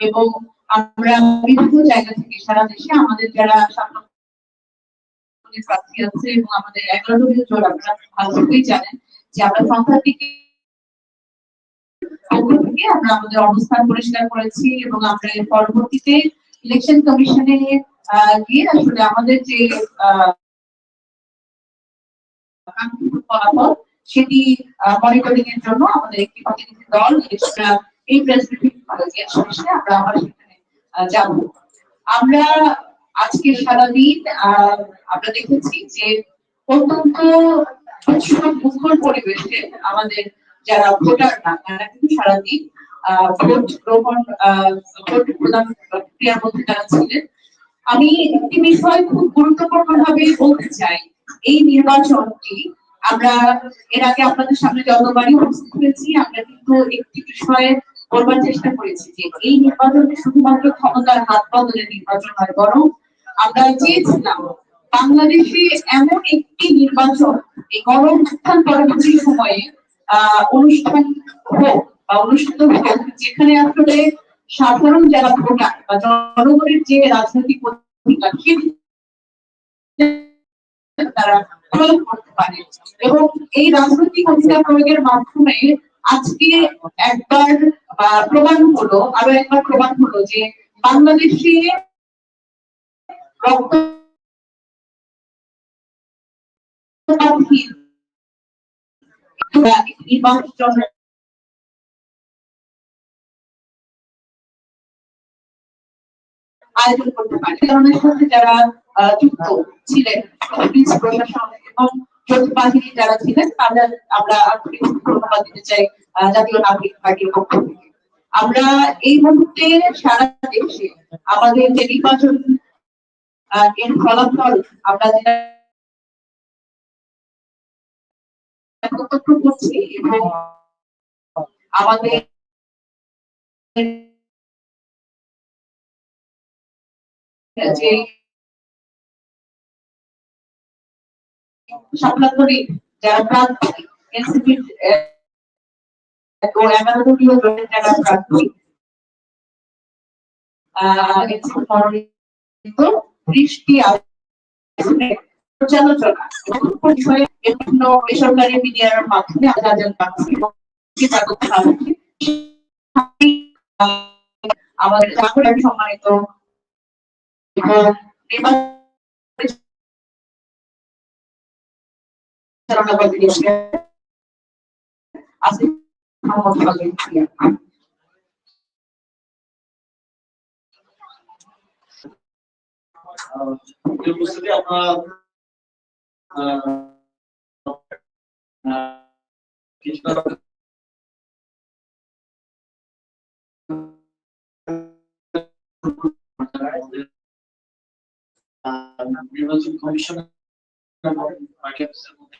এবং আমরা বিভিন্ন জায়গা থেকে সারা দেশে আমাদের যারা প্রার্থী আছে এবং আমাদের এগারো দলীয় জোট আপনারা ভালো করেই জানেন যে আমরা সংখ্যার দিকে পক্ষ থেকে আমরা আমাদের অবস্থান পরিষ্কার করেছি এবং আমরা এর পরবর্তীতে ইলেকশন কমিশনে গিয়ে আসলে আমাদের যে ফলাফল সেটি মনিটরিং এর জন্য আমাদের একটি প্রতিনিধি দল এক্সট্রা এই প্রেস ব্রিফিং শেষে আমরা আবার সেখানে যাব। আমরা আজকে সারাদিন আমরা দেখেছি যে অত্যন্ত মুখর পরিবেশে আমাদের যারা ভোটার না, তারা কিন্তু সারাদিন ভোট গ্রহণ ভোট প্রদান প্রক্রিয়ার মধ্যে তারা ছিলেন। আমি একটি বিষয় খুব গুরুত্বপূর্ণ ভাবে বলতে চাই। এই নির্বাচনটি আমরা, এর আগে আপনাদের সামনে যতবারই উপস্থিত হয়েছি, আমরা কিন্তু একটি বিষয়ে বলবার চেষ্টা করেছি যে এই নির্বাচনটি শুধুমাত্র ক্ষমতার হাত বদলের নির্বাচন হয় বরং আমরা চেয়েছিলাম বাংলাদেশে এমন একটি নির্বাচন, এই গণ উত্থান পরবর্তী সময়ে অনুষ্ঠান হোক বা অনুষ্ঠিত হোক, যেখানে আসলে সাধারণ যারা ভোটার বা জনগণের যে রাজনৈতিক অধিকার তারা প্রয়োগ করতে পারে। এবং এই রাজনৈতিক অধিকার প্রয়োগের মাধ্যমে আজকে একবার প্রমাণ হলো, আরও একবার প্রমাণ হলো যে বাংলাদেশে রক্ত আয়োজন করতে পারে। সাথে যারা যুক্ত ছিলেন প্রশাসন এবং যৌথ যারা ছিলেন, তাদের আমরা ধন্যবাদ দিতে চাই জাতীয় নাগরিক পার্টির পক্ষ থেকে। আমরা এই মুহূর্তে সারা দেশে আমাদের যে নির্বাচন এর ফলাফল আমরা যেটা করছি এবং আমাদের বিভিন্ন বেসরকারি মিডিয়ার মাধ্যমে আমাদের সম্মানিত এবং নির্বাচন পরিচালনা করতে আসিফ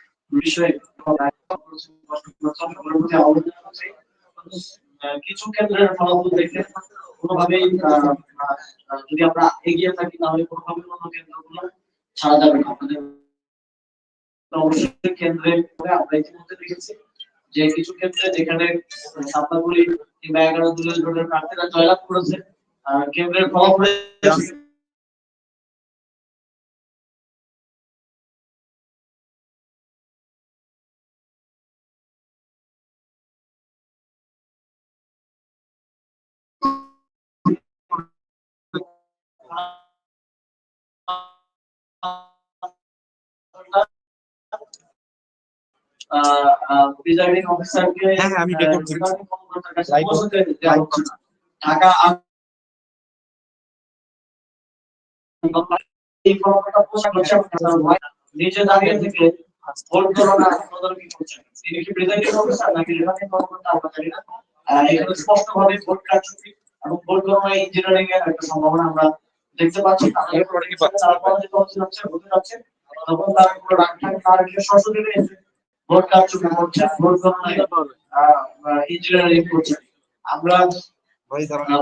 কিছু ফলাফল দেখে কোনোভাবেই যদি আমরা এগিয়ে থাকি, তাহলে কোনোভাবে কোনো ছাড়া যাবে না। কেন্দ্রে আমরা ইতিমধ্যে দেখেছি যে কিছু ক্ষেত্রে যেখানে সাতটাগুলি কিংবা এগারো দলের জোটের প্রার্থীরা জয়লাভ করেছে কেন্দ্রের ফলাফলে প্রিজাইডিং অফিসারকে হ্যাঁ, হ্যাঁ, আমি record করেছি। ঢাকা নিচে দাঁড়িয়ে থেকে ভোট গণনা তদারকি করছেন তিনি কি প্রিজাইডিং অফিসার নাকি রিটার্নিং কর্মকর্তা? আমরা জানি না। এখানে স্পষ্টভাবে ভোট কারচুপি এবং ভোট গণনা ইঞ্জিনিয়ারিং এর একটা সম্ভাবনা আমরা দেখতে পাচ্ছি? তারা পরাজিত হচ্ছে যাচ্ছে হতে যাচ্ছে তখন তারা কোনো সরাসরি এসে ভোট কারচুপি করছে ভোট গণনায় ইঞ্জিনিয়ারিং করছে। আমরা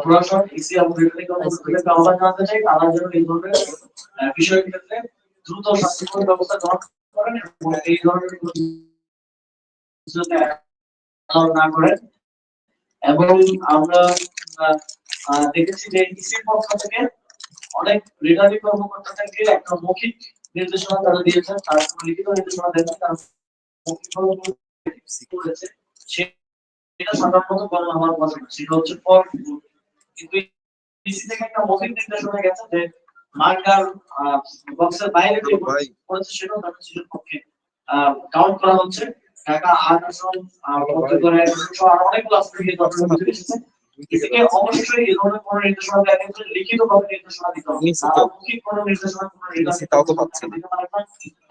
প্রশাসন ইসি আহ্বান জানাতে চাই তারা যেন এই ধরনের আহ, বিষয়ের ক্ষেত্রে দ্রুত শাস্তিমূলক ব্যবস্থা গ্রহণ করেন এবং এই ধরনের না করেন। এবং আমরা দেখেছি যে ইসির পক্ষ থেকে অনেক রিটার্নিং কর্মকর্তাদেরকে একটা মৌখিক নির্দেশনা তারা দিয়েছেন তারা লিখিত নির্দেশনা দেন তারা করেছে। সেটা সাধারণত কথা না। সেটা হচ্ছে ফর কিন্তু ইসি থেকে একটা মৌখিক নির্দেশনা গেছে যে মার্কার বক্সের বাইরে যে করেছে সেটাও তাদের শিশুর পক্ষে কাউন্ট করা হচ্ছে। ঢাকা আট আসন করে অনেকগুলো আসন থেকে এসেছে এদিকে অবশ্যই এই ধরনের কোনো নির্দেশনা দেওয়া কিন্তু লিখিত ভাবে নির্দেশনা দিতে হবে। মৌখিক কোনো নির্দেশনা কোনো তো পাচ্ছি না।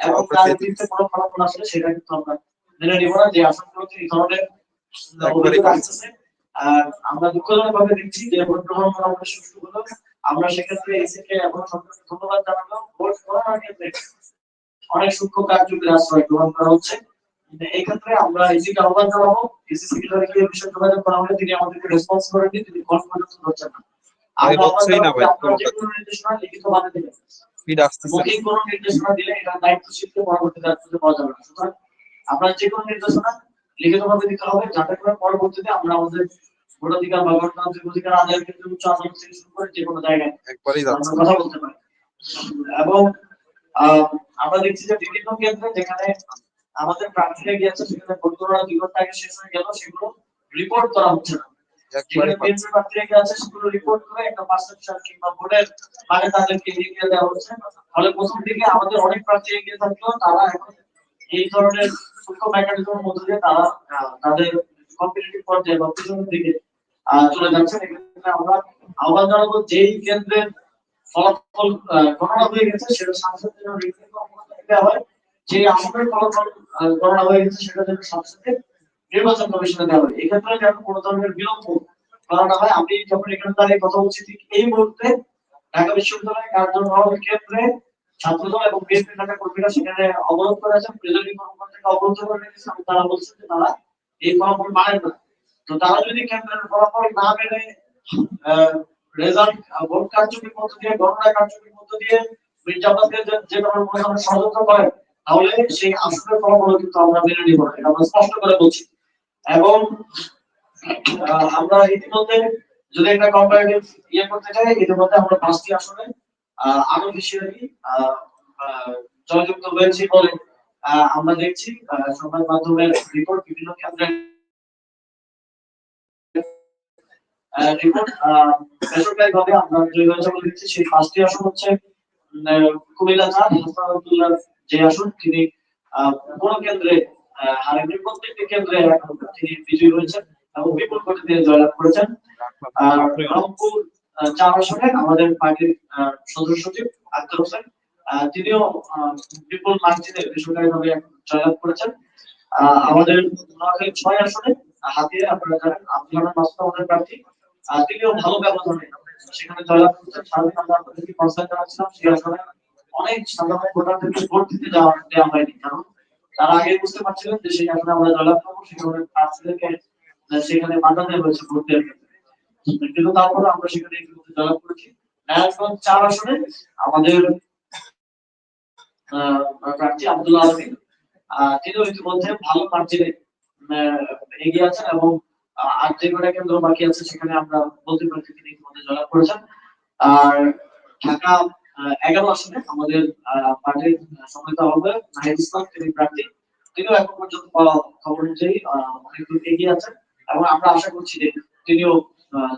এবং আমরা তার বিরুদ্ধে কোনো ফলাফল আসলে সেটা কিন্তু আমরা মেনে নিব না। যে আসনগুলোতে এই ধরনের আর আমরা দুঃখজনক ভাবে দেখছি যে ভোট গ্রহণ মোটামুটি সুষ্ঠু হলো আমরা সেক্ষেত্রে এসিকে এখন সরকারকে ধন্যবাদ জানাব ভোট ক্ষেত্রে অনেক সূক্ষ্ম কার্যকরী আশ্রয় গ্রহণ করা হচ্ছে। এই ক্ষেত্রে আমরা এসিকে আহ্বান জানাব। এসি সেক্রেটারিকে এই বিষয়ে যোগাযোগ করা হলে তিনি আমাদেরকে রেসপন্স করেননি তিনি কল পর্যন্ত ধরছেন না। ভাই, আমরা না ভাই, যে কোনোটা। কোনো দিবেন। স্পিড আসতেছে। মৌখিক কোনো নির্দেশনা দিলে এটা দায়িত্বশীলকে পরবর্তীতে আর খুঁজে পাওয়া যাবে না। সুতরাং আপনার যে কোনো নির্দেশনা লিখিতভাবে দিতে হবে যাতে করে পরবর্তীতে আমরা আমাদের ভোটাধিকার বা গণতান্ত্রিক অধিকার আদায়ের ক্ষেত্রে উচ্চ আদালত থেকে শুরু করে যে কোনো জায়গায় একবারই কথা বলতে পারি। এবং আহ, আমরা দেখছি যে বিভিন্ন ক্ষেত্রে যেখানে আমাদের প্রার্থীরা গিয়েছে সেখানে ভোট দুই ঘণ্টা আগে শেষ হয়ে গেল সেগুলো রিপোর্ট করা হচ্ছে না। যেখানে বিএনপি প্রার্থীরা গিয়েছে সেগুলো রিপোর্ট করে একটা পার্সেপশন কিংবা ভোটের আগে তাদেরকে এগিয়ে দেওয়া হচ্ছে। ফলে প্রথম দিকে আমাদের অনেক প্রার্থী এগিয়ে থাকলেও তারা এখন এই ধরনের সূক্ষ্ম মেকানিজমের মধ্যে দিয়ে তারা আহ, তাদের কম্পিটিটিভ পর্যায়ে বা পিছনের দিকে চলে এক্ষেত্রে আমরা আহ্বান জানাব যেই কেন্দ্রের ফলাফল গণনা হয়ে গেছে সেটা সাংসদ জন্য রিভিউ দেওয়া হয়। যে আসনের ফলাফল গণনা হয়ে গেছে সেটা যেন নির্বাচন কমিশনে দেওয়া হয় এক্ষেত্রে যেন কোনো ধরনের বিলম্ব হয়, আমি যখন এখানে দাঁড়িয়ে কথা বলছি, ঠিক এই মুহূর্তে ঢাকা বিশ্ববিদ্যালয়ের কার্যক্রমের ক্ষেত্রে ছাত্রদল এবং বিএনপি কর্মীরা সেখানে অবরোধ করে আছেন। অবরোধ করে তারা বলছেন যে তারা এই ফলাফল মানেন না। তো তারা যদি কেন্দ্রের ফলাফল না মেনে রেজাল্ট ভোট মধ্য দিয়ে, গণনা কারচুপির মধ্য দিয়ে মির্জাবাদকে যে ধরনের ষড়যন্ত্র করেন তাহলে সেই আসনের ফলাফল কিন্তু আমরা মেনে নিব না, এটা আমরা স্পষ্ট করে বলছি। এবং আমরা ইতিমধ্যে যদি একটা কম্পারেটিভ ইয়ে করতে চাই, ইতিমধ্যে আমরা পাঁচটি আসনে আরও বেশি আর কি জয়যুক্ত হয়েছি বলে আমরা দেখছি সংবাদ মাধ্যমের রিপোর্ট বিভিন্ন ক্ষেত্রে বেসরকারি ভাবে আমরা দেখছি। সেই পাঁচটি আসন হচ্ছে কুমিল্লা চার হাসানুল্লাহ যে আসন তিনি কোন কেন্দ্রে হারেননি প্রত্যেকটি কেন্দ্রে তিনি বিজয়ী হয়েছেন এবং বিপুল ভোটে তিনি জয়লাভ করেছেন। আর রংপুর আহ, চার আসনে আমাদের পার্টির সদস্য সচিব আক্তার হোসেন তিনিও বিপুল মার্জিনে বেসরকারি ভাবে জয়লাভ করেছেন। আমাদের নোয়াখালী ছয় আসনে হাতিয়ে আপনারা জানেন আব্দুল মাসুদ প্রার্থী। তিনিও ভালো ব্যবধানে সেখানে জয়লাভ করেছেন। সারাদিন আমরা আপনাদেরকে কনসার্ট জানাচ্ছিলাম সেই আসনে অনেক সাধারণ ভোটারদেরকে ভোট বুঝতে পারছিলেন যে আসনে আমরা জয়লাভ করব, সেখানে সেখানে বাধা দেওয়া হয়েছে ভোট দেওয়ার কিন্তু তারপরে আমরা সেখানে জয়লাভ করেছি। চার আসনে আমাদের প্রার্থী আব্দুল্লাহ আলমিন তিনিও ইতিমধ্যে ভালো মার্জিনে এগিয়ে আছেন এবং আর যে কটা কেন্দ্র বাকি আছে সেখানে আমরা বলতে পারি তিনি ইতিমধ্যে জয়লাভ করেছেন। আর ঢাকা এগারো আসনে আমাদের পার্টির সম্মিলিত হবে নাহিদ ইসলাম তিনি প্রার্থী। তিনিও এখন পর্যন্ত খবর অনুযায়ী অনেক দূর এগিয়ে আছেন এবং আমরা আশা করছি যে তিনিও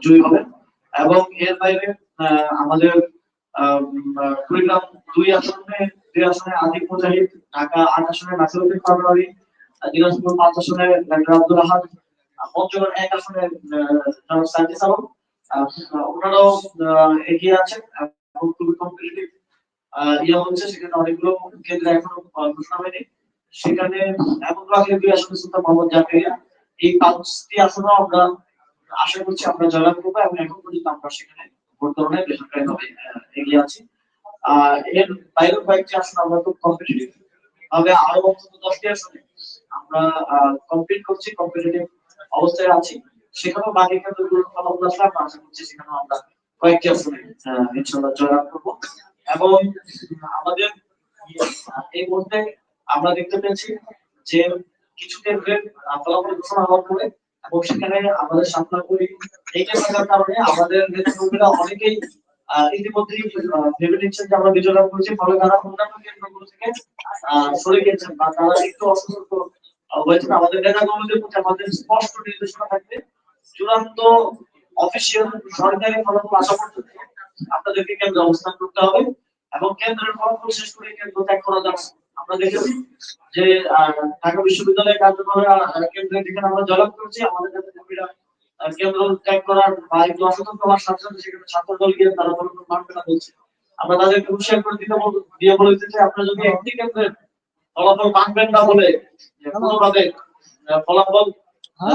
জয়ী হবেন। এবং এর বাইরে আমাদের কুড়িগ্রাম দুই আসনে দুই আসনে আদিক মুজাহিদ ঢাকা আট আসনে নাসিরুদ্দিন পাটোয়ারি দিনাজপুর পাঁচ আসনে ডাক্তার আব্দুল আহাদ পঞ্চগড় এক আসনে আহ, আলম ওনারাও এগিয়ে আছেন। খুবই কম্পিটিটিভ ইয়ে হচ্ছে সেখানে অনেকগুলো কেন্দ্রে এখনও ঘোষণা হয়নি। সেখানে এমন বাকি দুই সুলতান মোহাম্মদ জাকারিয়া এই পাঁচটি আমরা আশা করছি আমরা জয়লাভ করব এবং এখন পর্যন্ত আমরা সেখানে ভোট গ্রহণে বেসরকারিভাবে আহ, এগিয়ে আছি। আর এর বাইরেও কয়েকটি আসন আমরা খুব কম্পিটিটিভ ভাবে আরও অন্তত দশটি আসনে আমরা কমপ্লিট করছি কম্পিটিটিভ অবস্থায় আছি। সেখানেও বাকি কেন্দ্রগুলোর ফলাফল আসলে আমরা আশা করছি সেখানেও আমরা কয়েকটি এবং আমাদের, এই আমরা দেখতে পেয়েছি যে কিছু ফলাফল ঘোষণা হওয়ার পরে এবং সেখানে আমাদের সামনা করি কারণে আমাদের অনেকেই ইতিমধ্যেই ভেবে নিচ্ছেন যে আমরা ফলে তারা অন্যান্য কেন্দ্রগুলো থেকে সরে বা তারা হয়েছেন। আমাদের প্রতি আমাদের স্পষ্ট নির্দেশনা থাকবে। চূড়ান্ত অফিসিয়াল সরকারি ফলাফল আসা পর্যন্ত আপনাদেরকে কেন্দ্রে অবস্থান করতে হবে এবং কেন্দ্রের ফলাফল শেষ করে কেন্দ্র ত্যাগ করা যাবে আমরা দেখেছি যে ঢাকা বিশ্ববিদ্যালয়ের কার্যক্রমে কেন্দ্রে যেখানে আমরা জয়লাভ করেছি আমাদের নেতাকর্মীরা আহ, কেন্দ্র ত্যাগ করার বা একটু অসতর্ক হওয়ার সাথে সাথে সেখানে ছাত্র দল গিয়ে তারা ফলাফল মানবে না বলছে। আমরা তাদেরকে হুঁশিয়ার করে দিতে দিয়ে বলে দিতে চাই আপনারা যদি একটি কেন্দ্রের ফলাফল মানবেন না বলে কোনোভাবে ফলাফল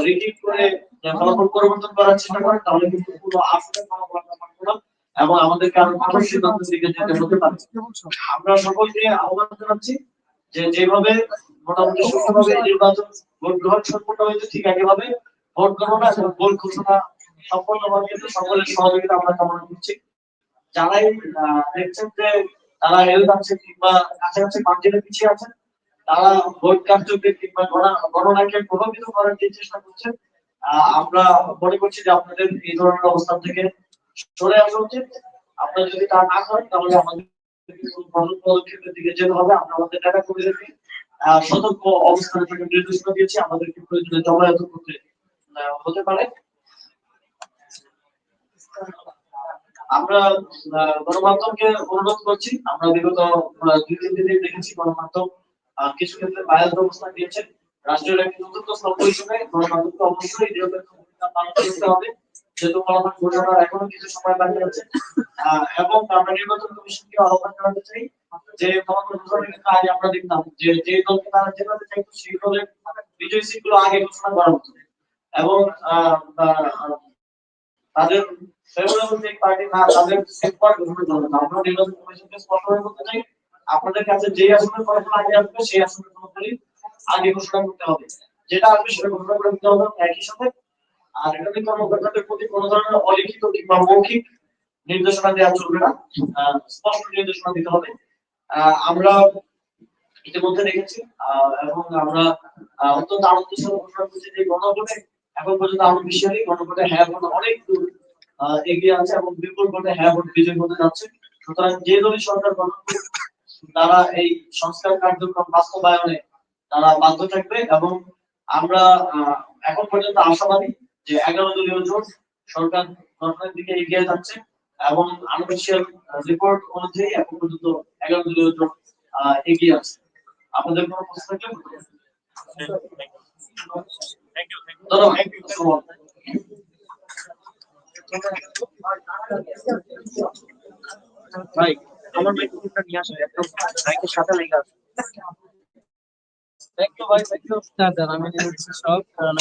রিটিক করে আহ, ফলাফল পরিবর্তন করার চেষ্টা করেন তাহলে কিন্তু পুরো না এবং দিকে যেতে হতে পারে। আমরা সকলকে আহ্বান জানাচ্ছি যে যেভাবে মোটামুটি নির্বাচন ভোট গ্রহণ হয়েছে ঠিক একইভাবে ভোট এবং ভোট ঘোষণা সম্পন্ন সকলের সহযোগিতা আমরা কামনা করছি। যারাই দেখছেন যে তারা হেলথ আছে কিংবা কাছাকাছি মার্জিনে পিছিয়ে আছেন, তারা ভোট কার্যকে কিংবা গণনা- গণনাকে প্রভাবিত করার যে চেষ্টা করছেন। আমরা মনে করছি যে আপনাদের এই ধরনের অবস্থান থেকে সরে আসা উচিত। আপনারা যদি তা না করেন তাহলে আমাদের পদক্ষেপের দিকে যেতে হবে। আমরা আমাদের কর্মীদেরকে আহ, সতর্ক অবস্থানে থাকার নির্দেশনা দিয়েছি। আমাদেরকে প্রয়োজনে জমায়েত করতে হতে পারে। আমরা গণমাধ্যমকে অনুরোধ করছি। আমরা বিগত দুই তিন দিনে দেখেছি গণমাধ্যম কিছু ক্ষেত্রে বায়াস ব্যবস্থা দিয়েছে গণমাধ্যমকে অবশ্যই ভূমিকা পালন করতে হবে। যেহেতু কিছু সময় বাকি আছে এবং দলের বিজয়ী আগে এবং তাদের নির্বাচন চাই, আপনাদের কাছে যে আসনের আগে আসবে, সেই আসনের আগে ঘোষণা করতে হবে। যেটা আসবে সেটা ঘোষণা করে দিতে হবে একই সাথে। আর রিটার্নিং কর্মকর্তাদের প্রতি কোনো ধরনের অলিখিত কিংবা মৌখিক নির্দেশনা দেওয়া চলবে না। স্পষ্ট নির্দেশনা দিতে হবে। আমরা ইতিমধ্যে দেখেছি এবং আমরা অত্যন্ত আনন্দ সহ ঘোষণা করছি যে গণভোটে এখন পর্যন্ত আরও বিশ্বাসী গণভোটে হ্যাঁ ভোট অনেক দূর এগিয়ে আছে এবং বিপুল ভোটে হ্যাঁ ভোট বিজয় হতে যাচ্ছে। সুতরাং যে দলই সরকার গঠন তারা এই সংস্কার কার্যক্রম বাস্তবায়নে তারা বাধ্য থাকবে এবং আমরা এখন পর্যন্ত আশাবাদী যে এগারো দলীয় জোট সরকার গঠনের দিকে এগিয়ে যাচ্ছে এবং আনুষ্ঠানিক রিপোর্ট অনুযায়ী এখন পর্যন্ত এগারো দলীয় জোট এগিয়ে আছে। আপনাদের কোনো প্রশ্ন থাকলে ভাই, আমার মাইক্রোফোনটা নিয়ে আসেন একদম মাইকের সাথে লেগে আছে। একটু ভাই একটু দাঁড়ান আমি নিয়ে সব কারণ